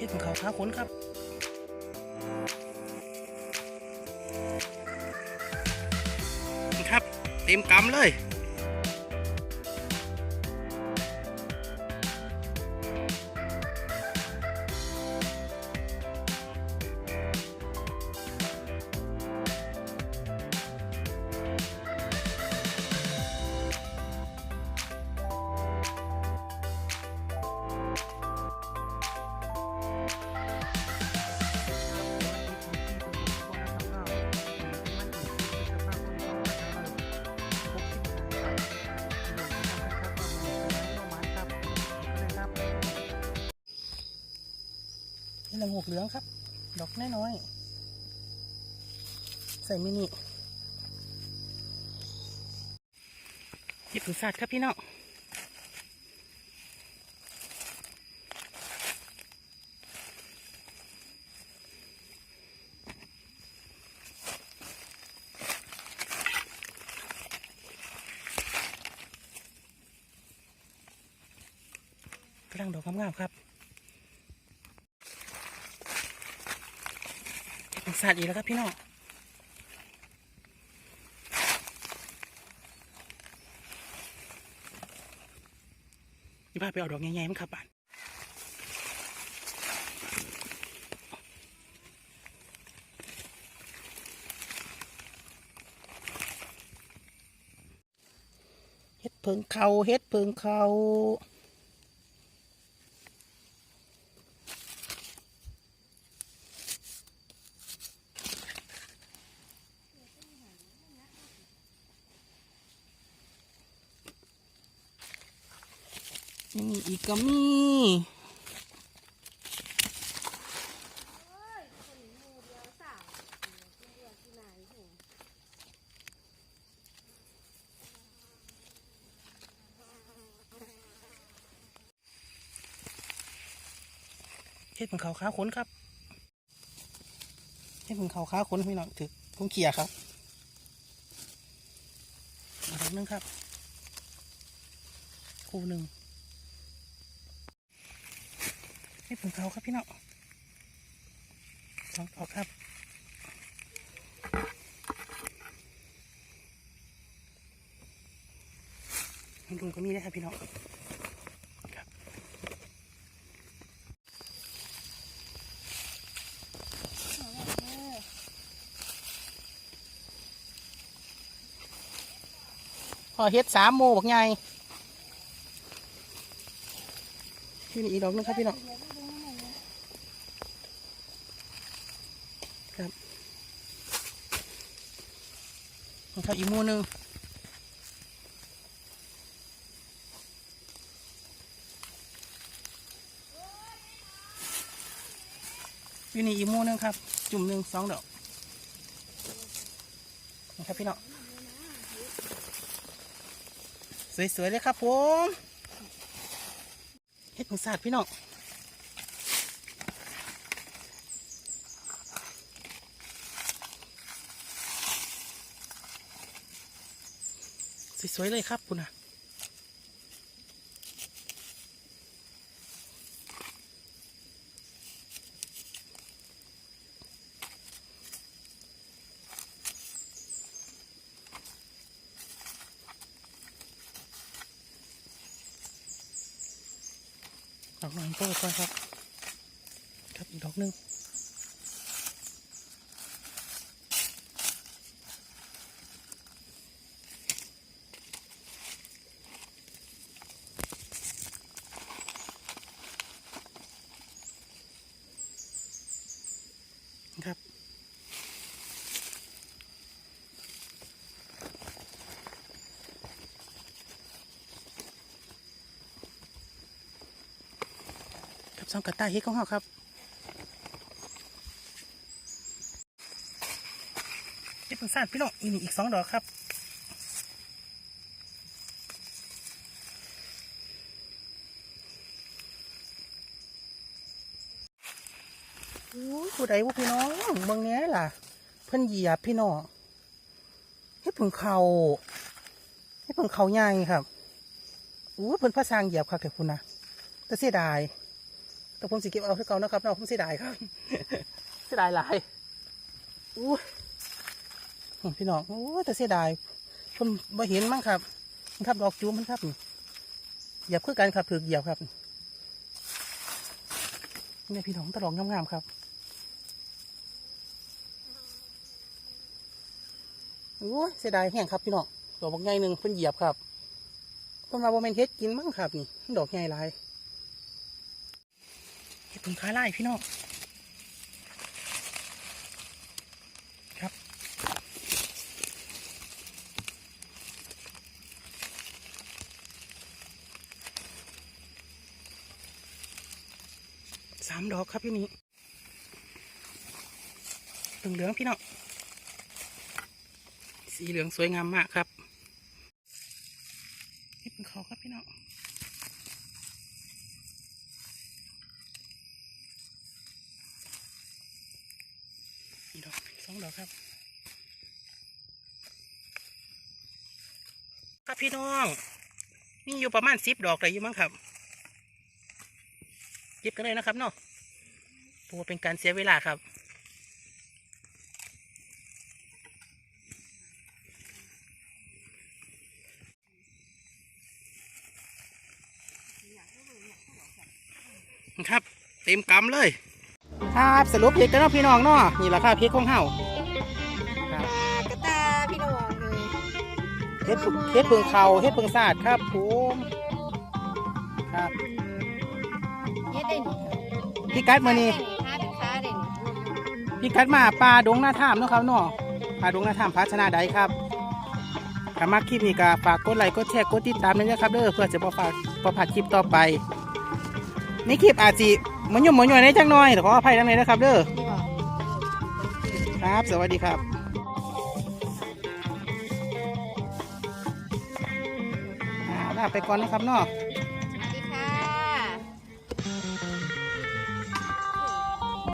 เห็ดของเขาท้าขนครับครับ เต็มกำเลย นี่ละงกเหลืองครับ ดอกน้อยๆใส่มินิเห็ดผืนสัตว์ครับพี่น้องกำลังดอกงามๆครับ เป็น สัตว์อีกแล้วครับพี่น้องนี่พาไปเอาดอกใหญ่ๆมั้งครับบ้านเฮ็ดเพิงเขาเฮ็ดเพิงเขา ยังมีอีกก็มีเฮ็ดเพิงเขาขาขนครับเฮ็ดเพิงเขาขาขนพี่น้องถือผมเขี่ยครับมาดอกนึงครับ คู่หนึ่ง ให้ผมเขาครับพี่น้องสองดอกครับลุงก็มีนะครับพี่น้องครับพอเฮ็ดสามโมบอกไงที่นี่อีกดอกนึงครับพี่น้อง ครับ นะครับอีกมูหนึงอยู่นี่อีกมูหนึงครับ จุ่มหนึ่งสองดอกนะครับพี่น้องสวยๆเลยครับผมเฮ็ดผงสาดพี่น้อง สวยๆเลยครับคุณนะดอกหนึ่งโป้ก่อนครับ ครับอีกดอกหนึ่ง ครับสองกระต่ายเฮ็ดของเราครับเฮ็ดเป็นสานพี่น้องอีนี่อีกสองดอกครับโอ้ยผู้ใดผู้พี่น้องเมืองเนี้ยล่ะ เพิ่นเหยียบพี่น้องเฮ็ดผึ่งเขาเฮ็ดผึ่งเขาใหญ่ครับอู้เพิ่นพระสร้างเหยียบครับแต่คุณนะแต่เสียดาย แต่ผมสิเก็บเอาคือเก่านะครับเนาะผมเสียดายครับเสียดายหลายอู้ยพี่น้องโอ้ยแต่เสียดายผมบ่เห็นมั้งครับมันครับดอกจูมมันครับนี่เหยียบคือกันครับถือเหยียบครับนี่พี่น้องตะดอกงามๆครับโอ้ยเสียดายแห้งครับพี่น้องดอกบักใหญ่หนึ่งเพิ่นเหยียบครับเพิ่นมาบ่แม่นเฮ็ดกินมั้งครับนี่ดอกใหญ่หลาย เห็ดผึ่งคาไล่พี่น้องครับสามดอกครับพี่นี้เหลืองเหลืองพี่น้องสีเหลืองสวยงามมากครับเห็ดผึ่งเขาครับพี่น้อง นี่ด องดอกครับ ครับพี่น้องนี่อยู่ประมาณสิบดอกเลยอยู่มั้งครับเก็บกันเลยนะครับเนาะเพราะว่าเป็นการเสียเวลาครับครับ เต็มกำเลย ครับสรุปเพชรกันเนาะพี่น้องเนาะนี่แหละครับเพชรของเฮาครับกระตาพี่น้องเลยเพชรเพชรเพึงเขาเพชรเพึงศาสตร์ครับผมครับเฮ็ดได้หนิพี่กัดมานี่หาเป็นค้าได้หนิพี่กัดมาปลาดงหน้าถ้ำเนาะครับเนาะปลาดงหน้าถ้ำพัชนาใดครับถ้ามาคลิปนี้ก็ฝากกดไลค์กดแชร์กดติดตามด้วยนะครับเด้อเพื่อจะบ่ฝากบ่พลาดคลิปต่อไปนี่คลิปอาจสิ มันยุ่มมันย่ยในจังหน่อยแต่ขออภัยทั้งนี้นะครับ เด้อครับ สวัสดีครับลาไปก่อนนะครับเนาะ